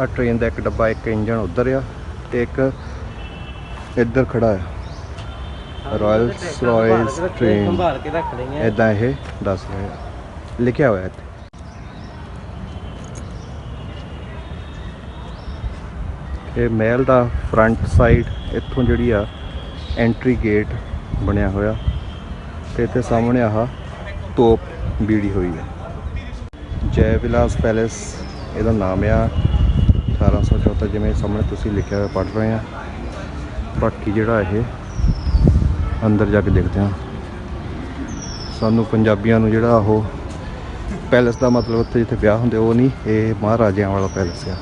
ਆ ਟ੍ਰੇਨ ਦਾ ਇੱਕ ਡੱਬਾ ਇੱਕ ਇੰਜਨ ਉੱਧਰ ਆ ਤੇ ਇੱਕ ਇੱਧਰ ਖੜਾ ਆ। ਰਾਇਲ ਰਾਇਲ ਟ੍ਰੇਨ ਇਦਾਂ ਇਹ ਦੱਸ ਰਹੇ ਲਿਖਿਆ ਹੋਇਆ ਇੱਥੇ। ਇਹ ਮਹਿਲ ਦਾ ਫਰੰਟ ਸਾਈਡ ਇੱਥੋਂ ਜਿਹੜੀ ਆ ਐਂਟਰੀ ਗੇਟ ਬਣਿਆ ਹੋਇਆ ਤੇ ਇੱਥੇ ਸਾਹਮਣੇ ਆਹ ਤੋਪ ਬੀੜੀ ਹੋਈ ਹੈ ਜੈ ਵਿਲਾਸ ਪੈਲੇਸ ਇਹਦਾ ਨਾਮ ਆ ਤਾਂ ਜਿਵੇਂ ਸਾਹਮਣੇ ਤੁਸੀਂ ਲਿਖਿਆ ਹੋਇਆ, ਪੜ੍ਹ ਰਹੇ ਆ। ਬਾਕੀ ਜਿਹੜਾ ਇਹ, ਅੰਦਰ ਜਾ ਕੇ ਦੇਖਦੇ ਹਾਂ ਸਾਨੂੰ ਪੰਜਾਬੀਆਂ ਨੂੰ ਜਿਹੜਾ ਉਹ ਪੈਲੇਸ ਦਾ ਮਤਲਬ ਉੱਥੇ ਜਿੱਥੇ ਵਿਆਹ ਹੁੰਦੇ, ਉਹ ਨਹੀਂ, ਇਹ ਮਹਾਰਾਜਿਆਂ ਵਾਲਾ ਪੈਲੇਸ ਆ।